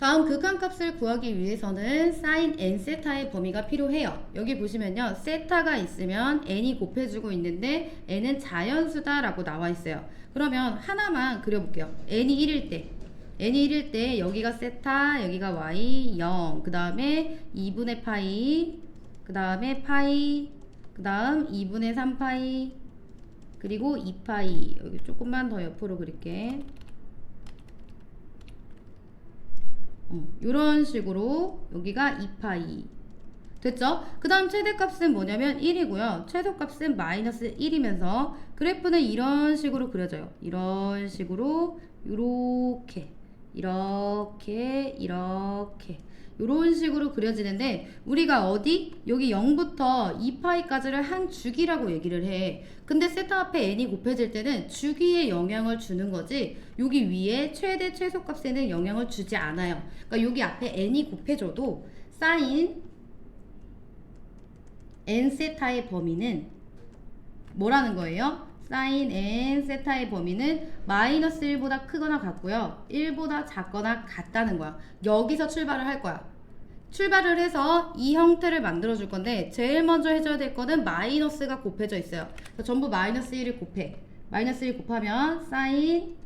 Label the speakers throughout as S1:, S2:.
S1: 다음 극한값을 구하기 위해서는 sin n 세타의 범위가 필요해요. 여기 보시면요. 세타가 있으면 n이 곱해주고 있는데 n은 자연수다 라고 나와 있어요. 그러면 하나만 그려볼게요. n이 1일 때 n이 1일 때 여기가 세타, 여기가 y 0, 그 다음에 2분의 파이, 그 다음에 파이, 그 다음 2분의 3파이, 그리고 2파이. 여기 조금만 더 옆으로 그릴게. 어, 이런 식으로 여기가 2파이. 됐죠? 그 다음 최대값은 뭐냐면 1이고요. 최소값은 마이너스 1이면서 그래프는 이런 식으로 그려져요. 이런 식으로 이렇게 이렇게 이렇게 이런 식으로 그려지는데 우리가 어디 여기 0부터 2파이까지를 한 주기라고 얘기를 해. 근데 세타 앞에 n이 곱해질 때는 주기에 영향을 주는 거지 여기 위에 최대 최소값에는 영향을 주지 않아요. 그러니까 여기 앞에 n이 곱해져도 사인 n 세타의 범위는 뭐라는 거예요? 사인 n 세타의 범위는 마이너스 1보다 크거나 같고요. 1보다 작거나 같다는 거야. 여기서 출발을 할 거야. 출발을 해서 이 형태를 만들어 줄 건데 제일 먼저 해줘야 될 거는 마이너스가 곱해져 있어요. 전부 마이너스 1을 곱해. 마이너스 1 곱하면 사인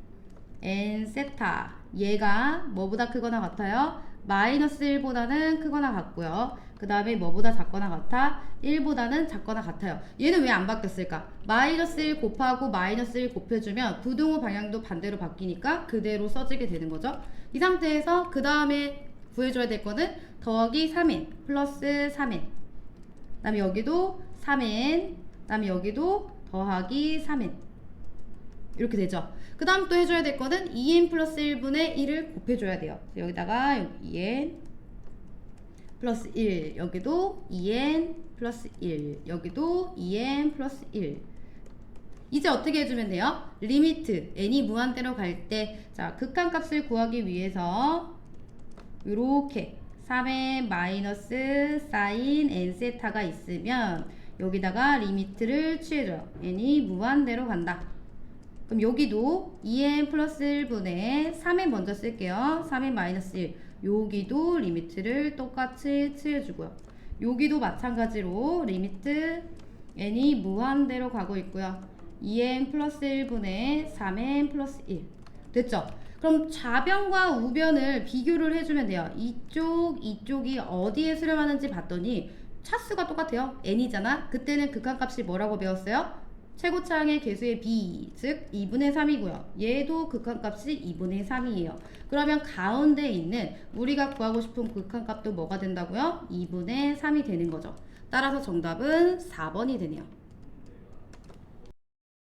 S1: n 세타 얘가 뭐보다 크거나 같아요? 마이너스 1보다는 크거나 같고요. 그 다음에 뭐보다 작거나 같아? 1보다는 작거나 같아요. 얘는 왜 안 바뀌었을까? 마이너스 1 곱하고 마이너스 1 곱해주면 부등호 방향도 반대로 바뀌니까 그대로 써지게 되는 거죠. 이 상태에서 그 다음에 구해줘야 될 거는 더하기 3n 플러스 3n 그 다음에 여기도 3n 그 다음에 여기도 더하기 3n 이렇게 되죠. 그 다음 또 해줘야 될 거는 2n 플러스 1분의 1을 곱해줘야 돼요. 여기다가 여기 2n 플러스 1 여기도 2n 플러스 1 여기도 2n 플러스 1 이제 어떻게 해주면 돼요? 리미트 n이 무한대로 갈 때 자 극한값을 구하기 위해서 이렇게 3의 마이너스 사인 n 세타가 있으면 여기다가 리미트를 취해줘요. n이 무한대로 간다. 그럼 여기도 2n 플러스 1분의 3에 먼저 쓸게요. 3의 마이너스 1. 여기도 리미트를 똑같이 취해주고요. 여기도 마찬가지로 리미트 n이 무한대로 가고 있고요. 2n 플러스 1분의 3n 플러스 1. 됐죠? 그럼 좌변과 우변을 비교를 해주면 돼요. 이쪽, 이쪽이 어디에 수렴하는지 봤더니 차수가 똑같아요. n이잖아. 그때는 극한값이 뭐라고 배웠어요? 최고차항의 개수의 b, 즉 2분의 3이고요. 얘도 극한값이 2분의 3이에요. 그러면 가운데 있는 우리가 구하고 싶은 극한값도 뭐가 된다고요? 2분의 3이 되는 거죠. 따라서 정답은 4번이 되네요.